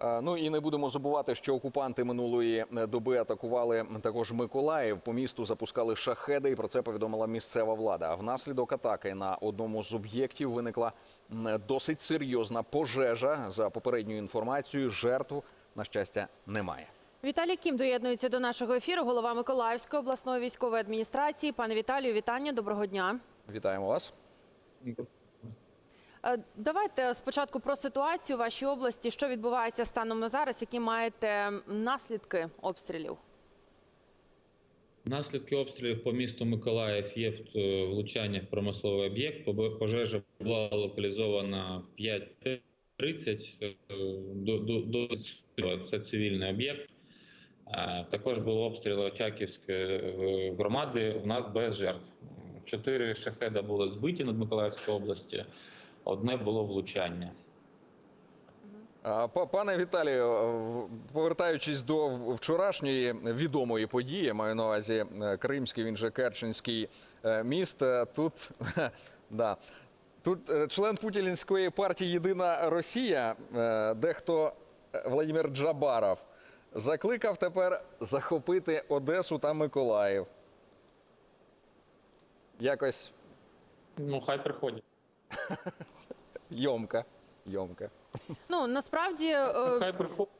Е, Ну і не будемо забувати, що окупанти минулої е, доби атакували також Миколаїв. По місту запускали шахеди, і про це повідомила місцева влада. А внаслідок атаки на одному з об'єктів виникла досить серйозна пожежа. За попередньою інформацією, жертв на щастя немає. Віталій Кім доєднується до нашого ефіру. Голова Миколаївської обласної військової адміністрації. Пане Віталію, вітання. Доброго дня. Вітаємо вас. Е, Давайте спочатку про ситуацію в вашій області. Що відбувається станом на зараз? Які маєте наслідки обстрілів? Наслідки обстрілів по місту Миколаїв є е, влучання в промисловий об'єкт. Пожежа була локалізована в 5.30 е, це цивільний об'єкт. Також було обстріл Очаківської громади. У нас без жертв. Чотири шахеда були збиті над Миколаївською області. Одне було влучання. Пане Віталію, повертаючись до вчорашньої відомої події, маю на увазі е, Кримський, він же Керченський е, міст. е, Тут, да, тут член Путінської партії Єдина Росія, дехто Владимир Джабаров, закликав тепер захопити Одесу та Миколаїв. Якось Ну, хай приходять. Йомка. Йомка. Ну насправді е, Хай приходять.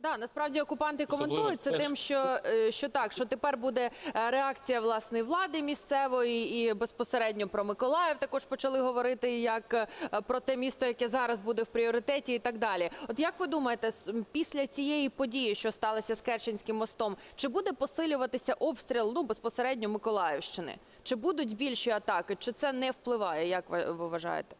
Да, насправді окупанти Особливо коментують це тим, що, е, що так, що тепер буде е, реакція власне влади місцевої і безпосередньо про Миколаїв також почали говорити як е, про те місто, яке зараз буде в пріоритеті, і так далі. От як ви думаєте, с- м, після цієї події, що сталося з Керченським мостом, чи буде посилюватися обстріл ну безпосередньо Миколаївщини? Чи будуть більші атаки? Чи це не впливає? Як ви, ви вважаєте?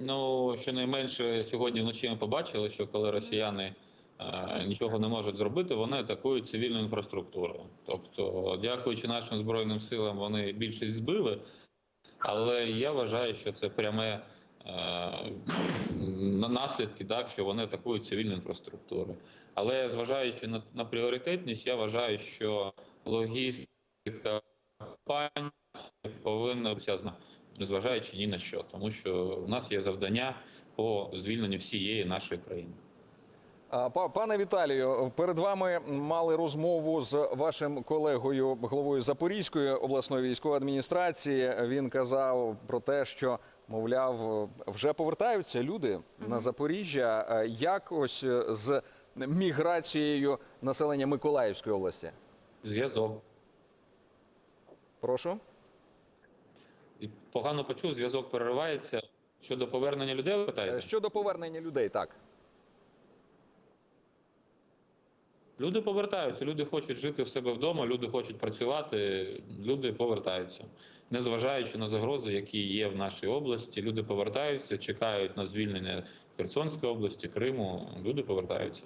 Ну, щонайменше сьогодні вночі ми побачили, що коли росіяни е, нічого не можуть зробити, вони атакують цивільну інфраструктуру. Тобто, дякуючи нашим збройним силам, вони більшість збили, але я вважаю, що це пряме е, на наслідки, так що вони атакують цивільну інфраструктуру. Але зважаючи на, на пріоритетність, я вважаю, що логістика повинна бути зв'язана незважаючи ні на що, тому що в нас є завдання по звільненню всієї нашої країни. Па- Пане Віталію, перед вами мали розмову з вашим колегою, головою Запорізької обласної військової адміністрації. Він казав про те, що мовляв, вже повертаються люди на Запоріжжя. Як ось з міграцією населення Миколаївської області? Зв'язок. Прошу. І Погано почув, зв'язок переривається. Щодо повернення людей, ви Е, питаєте? Щодо повернення людей, так. Люди повертаються, люди хочуть жити в себе вдома, люди хочуть працювати, люди повертаються. Незважаючи на загрози, які є в нашій області, люди повертаються, чекають на звільнення Херсонської області, Криму. Люди повертаються.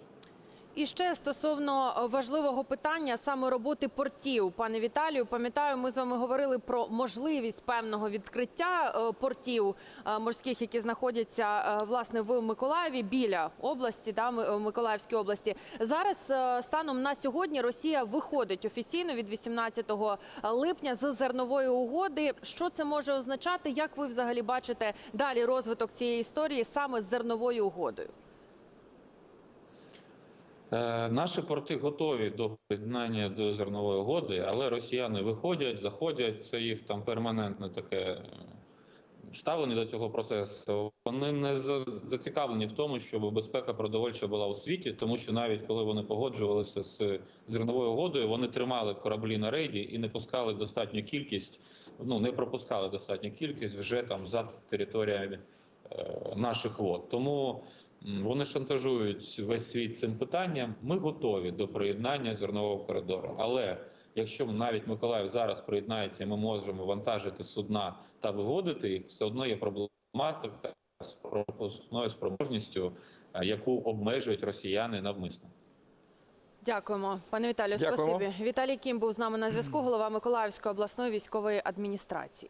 І ще стосовно е, важливого питання саме роботи портів, пане Віталію, пам'ятаю, ми з вами говорили про можливість певного відкриття е, портів е, морських, які знаходяться власне в Миколаєві біля області, да, Ми- Миколаївської області. Зараз станом на сьогодні Росія виходить офіційно від 18 липня з зернової угоди. Що це може означати? Як ви взагалі бачите далі розвиток цієї історії саме з зерновою угодою? Е, Наші порти готові до приєднання до зернової угоди, але росіяни виходять, заходять. Це їх там перманентне таке е, ставлення до цього процесу. Вони не зацікавлені в тому, щоб безпека продовольча була у світі, тому що навіть коли вони погоджувалися з зерновою угодою, вони тримали кораблі на рейді і не пускали достатню кількість, ну не пропускали достатню кількість вже там за територіями е, наших вод. Тому вони шантажують весь світ цим питанням. Ми готові до приєднання зернового коридору. Але якщо навіть Миколаїв зараз приєднається, ми можемо вантажити судна та виводити їх, все одно є проблематика з пропускною спроможністю, е, яку обмежують росіяни навмисно. Дякуємо, пане Віталію. Дякуємо. Спасибі. Віталій Кім був з нами на зв'язку. Голова Миколаївської обласної військової адміністрації.